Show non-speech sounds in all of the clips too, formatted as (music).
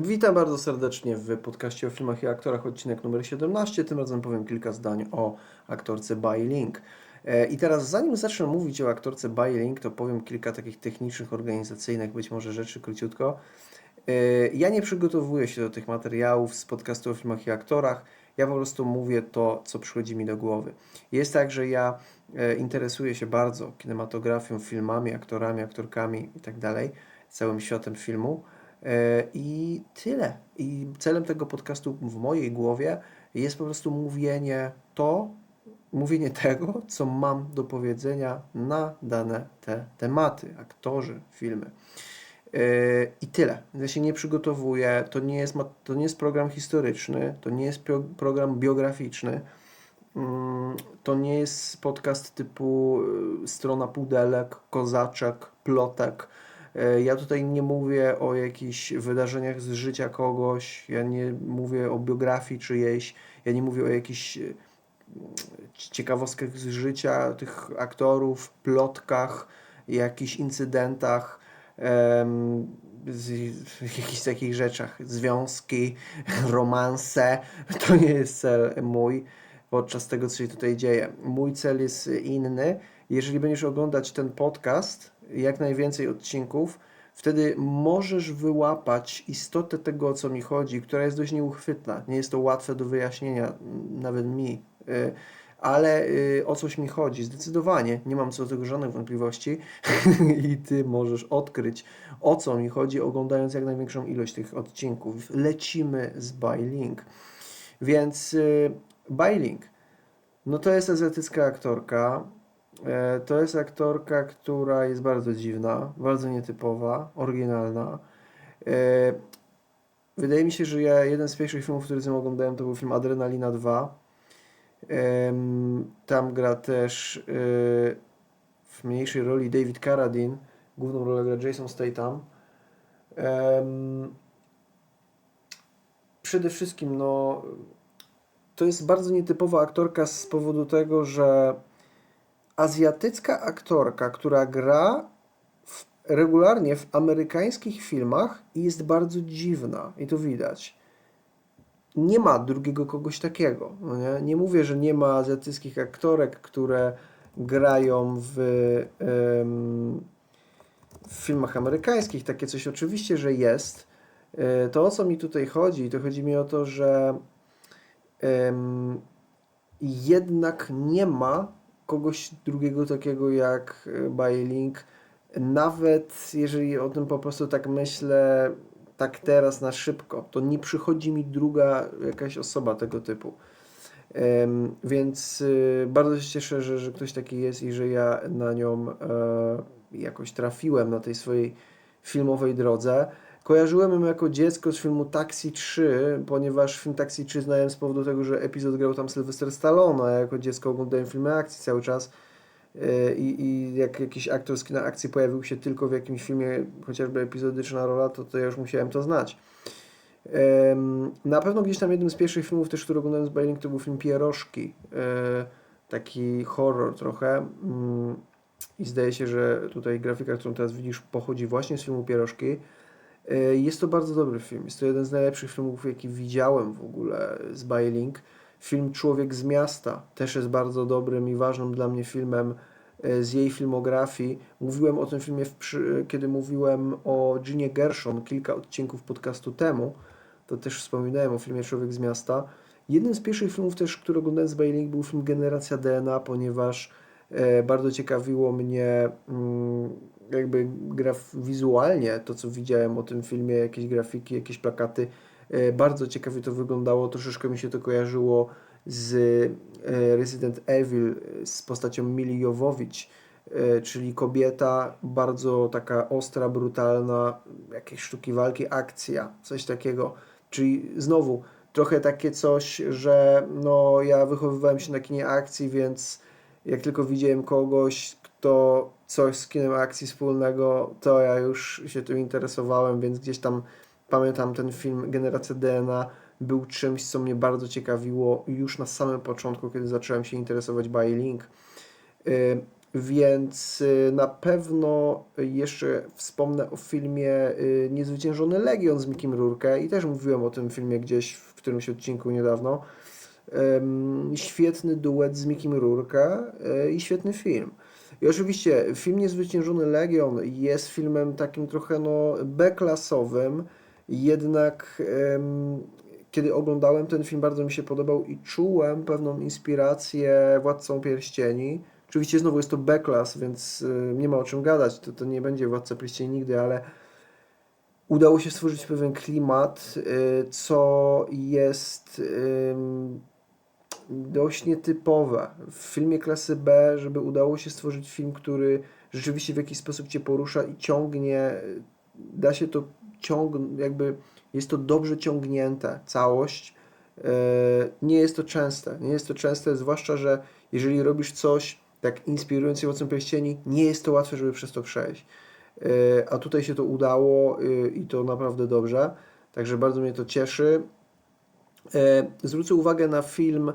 Witam bardzo serdecznie w podcaście o filmach i aktorach, odcinek numer 17. Tym razem powiem kilka zdań o aktorce Bai Ling. E, I teraz, zanim zacznę mówić o aktorce Bai Ling, to powiem kilka takich technicznych, organizacyjnych, być może rzeczy króciutko. E, Ja nie przygotowuję się do tych materiałów z podcastu o filmach i aktorach. Ja po prostu mówię to, co przychodzi mi do głowy. Jest tak, że ja e, interesuję się bardzo kinematografią, filmami, aktorami, aktorkami itd., całym światem filmu. E, I tyle. I celem tego podcastu w mojej głowie jest po prostu mówienie to, mówienie tego, co mam do powiedzenia na dane te tematy, aktorzy, filmy. E, I tyle. Ja się nie przygotowuję. To nie jest, to nie jest program historyczny, to nie jest pro, program biograficzny. Mm, To nie jest podcast typu y, strona pudelek, kozaczek, plotek. E, Ja tutaj nie mówię o jakichś wydarzeniach z życia kogoś, ja nie mówię o biografii czyjejś, ja nie mówię o jakichś c- ciekawostkach z życia tych aktorów, plotkach, jakichś incydentach, jakichś takich rzeczach, związki, (laughs) romanse. To nie jest cel mój podczas tego, co się tutaj dzieje. Mój cel jest inny. Jeżeli będziesz oglądać ten podcast, jak najwięcej odcinków, wtedy możesz wyłapać istotę tego, o co mi chodzi, która jest dość nieuchwytna. Nie jest to łatwe do wyjaśnienia, nawet mi. Y, Ale y, o coś mi chodzi, zdecydowanie. Nie mam co do tego żadnych wątpliwości. (laughs) I ty możesz odkryć, o co mi chodzi, oglądając jak największą ilość tych odcinków. Lecimy z Bailing. Więc y, Bailing, no to jest azjatycka aktorka. E, To jest aktorka, która jest bardzo dziwna, bardzo nietypowa, oryginalna. E, Wydaje mi się, że ja jeden z pierwszych filmów, który z nią oglądałem, to był film Adrenalina 2. Em, Tam gra też e, w mniejszej roli David Carradine. Główną rolę gra Jason Statham. Przede wszystkim, no, to jest bardzo nietypowa aktorka z powodu tego, że azjatycka aktorka, która gra w, regularnie w amerykańskich filmach i jest bardzo dziwna i to widać. Nie ma drugiego kogoś takiego. No nie? nie mówię, że nie ma azjatyckich aktorek, które grają w, w filmach amerykańskich. Takie coś oczywiście, że jest. E, To o co mi tutaj chodzi, to chodzi mi o to, że jednak nie ma kogoś drugiego takiego jak e, Bailing. Nawet jeżeli o tym po prostu tak myślę, tak teraz na szybko, to nie przychodzi mi druga jakaś osoba tego typu. Więc y, bardzo się cieszę, że, że ktoś taki jest i że ja na nią e, jakoś trafiłem na tej swojej filmowej drodze. Kojarzyłem ją jako dziecko z filmu Taxi 3, ponieważ film Taxi 3 znałem z powodu tego, że epizod grał tam Sylvester Stallone, a ja jako dziecko oglądałem filmy akcji cały czas. E, I, I jak jakiś aktor z kina akcji pojawił się tylko w jakimś filmie, chociażby epizodyczna rola, to, to ja już musiałem to znać. Na pewno gdzieś tam jednym z pierwszych filmów też, który oglądałem z Bailing, to był film Pierożki. E, Taki horror trochę. Mm, I zdaje się, że tutaj grafika, którą teraz widzisz, pochodzi właśnie z filmu Pierożki. E, Jest to bardzo dobry film. Jest to jeden z najlepszych filmów, jaki widziałem w ogóle z Bailing. Film Człowiek z miasta też jest bardzo dobrym i ważnym dla mnie filmem e, z jej filmografii. Mówiłem o tym filmie, kiedy mówiłem o Ginie Gershon kilka odcinków podcastu temu. To też wspominałem o filmie Człowiek z miasta. Jednym z pierwszych filmów też, który oglądałem z Bailing był film Generacja DNA, ponieważ e, bardzo ciekawiło mnie mm, jakby graf wizualnie to, co widziałem o tym filmie, jakieś grafiki, jakieś plakaty. E, bardzo ciekawie to wyglądało, troszeczkę mi się to kojarzyło z e, Resident Evil e, z postacią Mili Jowowicz, e, czyli kobieta bardzo taka ostra, brutalna, jakieś sztuki walki, akcja, coś takiego. Czyli znowu trochę takie coś, że no ja wychowywałem się na kinie akcji, więc jak tylko widziałem kogoś, kto coś z kinem akcji wspólnego, to ja już się tym interesowałem, więc gdzieś tam pamiętam ten film Generacja DNA był czymś, co mnie bardzo ciekawiło już na samym początku, kiedy zacząłem się interesować Bailing. Y, Więc y, na pewno jeszcze wspomnę o filmie y, Niezwyciężony Legion z Mickiem Rourke i też mówiłem o tym filmie gdzieś w którymś odcinku niedawno. Świetny duet z Mickiem Rourke y, i świetny film. I oczywiście film Niezwyciężony Legion jest filmem takim trochę no B-klasowym, jednak kiedy oglądałem ten film bardzo mi się podobał i czułem pewną inspirację Władcą Pierścieni. Oczywiście znowu jest to B-klas, więc y, nie ma o czym gadać, to, to nie będzie Władca Pierścieni nigdy, ale udało się stworzyć pewien klimat, y, co jest ym, dość nietypowe. W filmie klasy B, żeby udało się stworzyć film, który rzeczywiście w jakiś sposób Cię porusza i ciągnie, da się to ciągnąć, jakby jest to dobrze ciągnięte, całość. Y, Nie jest to częste. Nie jest to częste, zwłaszcza, że jeżeli robisz coś tak inspirując się Władcą Pierścieni, nie jest to łatwe, żeby przez to przejść. Y, A tutaj się to udało y, i to naprawdę dobrze. Także bardzo mnie to cieszy. E, Zwrócę uwagę na film,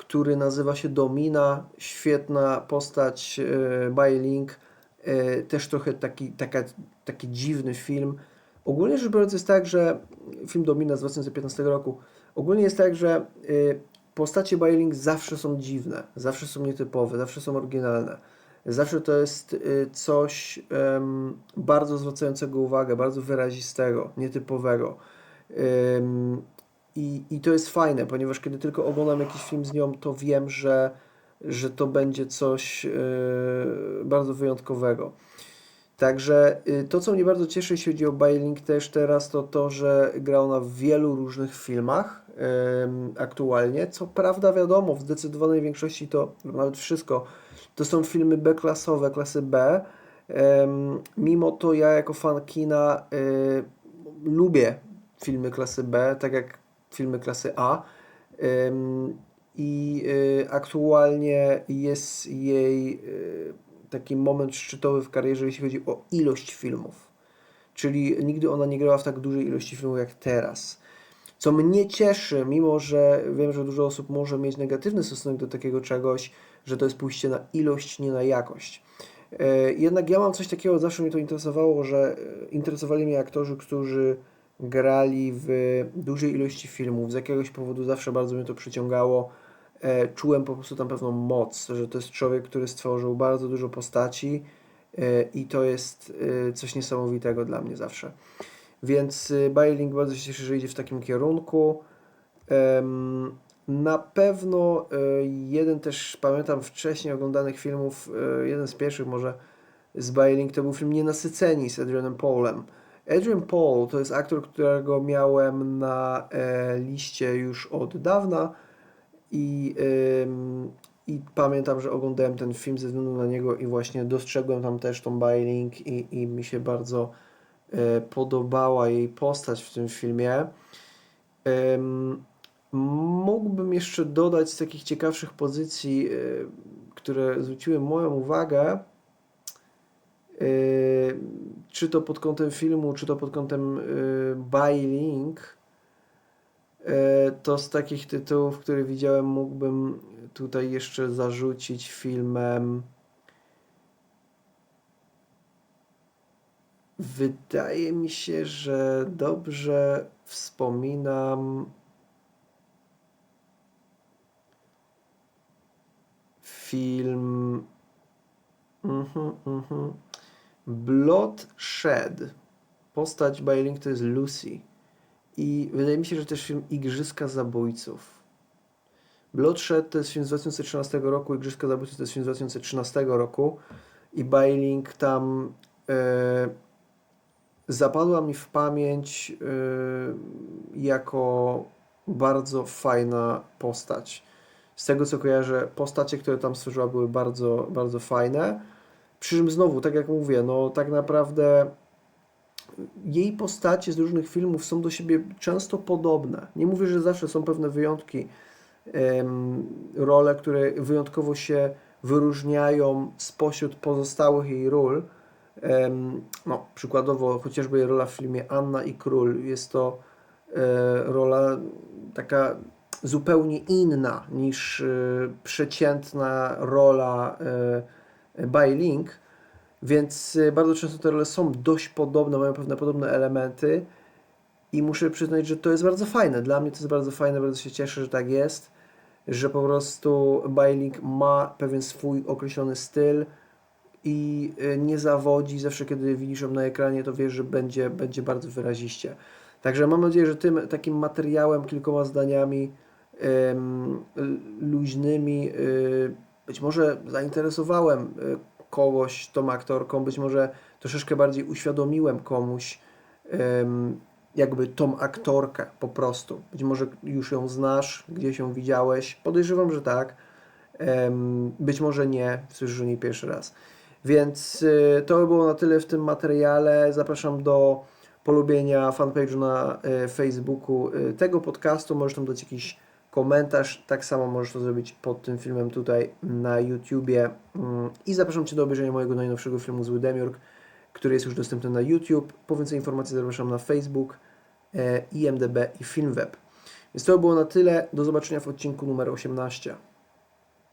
który nazywa się Domina. Świetna postać e, Bailink. E, Też trochę taki, taka, taki dziwny film. Ogólnie rzecz biorąc jest tak, że film Domina z 2015 roku. Ogólnie jest tak, że y, postacie Bailink zawsze są dziwne, zawsze są nietypowe, zawsze są oryginalne. Zawsze to jest coś bardzo zwracającego uwagę, bardzo wyrazistego, nietypowego. I, I to jest fajne, ponieważ kiedy tylko oglądam jakiś film z nią, to wiem, że, że to będzie coś yy, bardzo wyjątkowego. Także y, to, co mnie bardzo cieszy, jeśli chodzi o Bailink też teraz, to to, że gra ona w wielu różnych filmach ym, aktualnie. Co prawda, wiadomo, w zdecydowanej większości to nawet wszystko to są filmy B-klasowe, klasy B. Mimo to ja jako fan kina y, lubię filmy klasy B, tak jak filmy klasy A. I y, aktualnie jest jej y, taki moment szczytowy w karierze, jeśli chodzi o ilość filmów. Czyli nigdy ona nie grała w tak dużej ilości filmów jak teraz. Co mnie cieszy, mimo że wiem, że dużo osób może mieć negatywny stosunek do takiego czegoś, że to jest pójście na ilość, nie na jakość. E, Jednak ja mam coś takiego, zawsze mnie to interesowało, że e, interesowali mnie aktorzy, którzy grali w dużej ilości filmów. Z jakiegoś powodu zawsze bardzo mnie to przyciągało. E, Czułem po prostu tam pewną moc, że to jest człowiek, który stworzył bardzo dużo postaci e, i to jest e, coś niesamowitego dla mnie zawsze. Więc Bailink bardzo się cieszę, że idzie w takim kierunku. Na pewno jeden też pamiętam wcześniej oglądanych filmów, jeden z pierwszych może z Bailink to był film Nienasyceni z Adrianem Paulem. Adrian Paul to jest aktor, którego miałem na e, liście już od dawna i, i pamiętam, że oglądałem ten film ze względu na niego i właśnie dostrzegłem tam też tą Bailink i, i mi się bardzo e, podobała jej postać w tym filmie. Ym, mógłbym jeszcze dodać z takich ciekawszych pozycji, e, które zwróciły moją uwagę, czy to pod kątem filmu, czy to pod kątem e, Bailink, e, to z takich tytułów, które widziałem, mógłbym tutaj jeszcze zarzucić filmem. Wydaje mi się, że dobrze wspominam film. Mhm, mhm. Bloodshed. Postać Bailink to jest Lucy. I wydaje mi się, że też film Igrzyska Zabójców. Bloodshed to jest film z 2013 roku, Igrzyska Zabójców to jest film z 2013 roku i Bailink tam e, zapadła mi w pamięć e, jako bardzo fajna postać. Z tego co kojarzę, postacie, które tam stworzyła były bardzo, bardzo fajne. Przy czym znowu, tak jak mówię, no tak naprawdę jej postacie z różnych filmów są do siebie często podobne. Nie mówię, że zawsze są pewne wyjątki, role, które wyjątkowo się wyróżniają spośród pozostałych jej ról. No, przykładowo chociażby jej rola w filmie Anna i Król jest to e, rola taka zupełnie inna niż e, przeciętna rola e, By Link, więc e, bardzo często te role są dość podobne, mają pewne podobne elementy i muszę przyznać, że to jest bardzo fajne. Dla mnie to jest bardzo fajne, bardzo się cieszę, że tak jest, że po prostu By Link ma pewien swój określony styl i e, nie zawodzi. Zawsze, kiedy widzisz ją na ekranie, to wiesz, że będzie, będzie bardzo wyraziście. Także mam nadzieję, że tym takim materiałem, kilkoma zdaniami luźnymi, y, być może zainteresowałem y, kogoś tą aktorką, być może troszeczkę bardziej uświadomiłem komuś jakby tą aktorkę po prostu. Być może już ją znasz, gdzieś ją widziałeś. Podejrzewam, że tak. Być może nie, słyszysz o niej pierwszy raz. Więc y, to by było na tyle w tym materiale. Zapraszam do polubienia fanpage'u na y, Facebooku tego podcastu. Możesz tam dać jakiś komentarz. Tak samo możesz to zrobić pod tym filmem tutaj na YouTubie. Mm, I zapraszam Cię do obejrzenia mojego najnowszego filmu Zły Demiurg, który jest już dostępny na YouTube. Po więcej informacji zapraszam na Facebook, e, IMDB i Filmweb. Więc to by było na tyle. Do zobaczenia w odcinku numer 18.